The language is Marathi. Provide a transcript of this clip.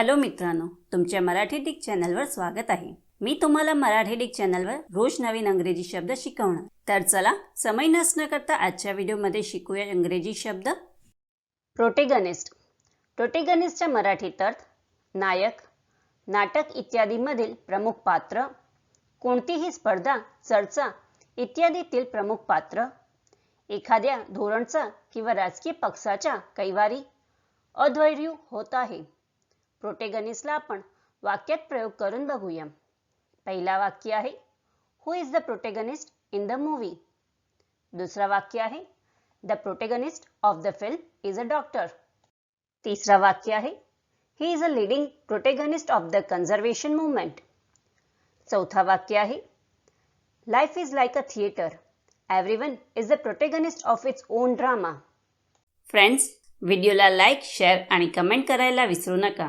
हॅलो मित्रांनो तुमच्या मराठी डिक चॅनलवर स्वागत आहे. मी तुम्हाला मराठी डिक चॅनलवर रोज नवीन अंग्रेजी शब्द शिकवणार. तर चला समय नसणं करता आजच्या व्हिडिओमध्ये शिकूया इंग्रजी शब्द. प्रोटेगनिस्ट प्रोटेगनिस्टच्या मराठीत अर्थ नायक नाटक इत्यादीमधील प्रमुख पात्र कोणतीही स्पर्धा चर्चा इत्यादीतील प्रमुख पात्र एखाद्या धोरणचा किंवा राजकीय पक्षाच्या कैवारी अद्वैर्य होत आहे. प्रोटेगनिस्टला आपण वाक्यात प्रयोग करून बघूया. पहिला वाक्य आहे who is the protagonist in the movie दुसरा वाक्य आहे the protagonist of the film is a doctor तिसरा वाक्य आहे he is a leading protagonist of the conservation movement चौथा वाक्य आहे life is like a theatre everyone is the protagonist of its own drama friends व्हिडिओला लाईक शेअर आणि कमेंट करायला विसरू नका.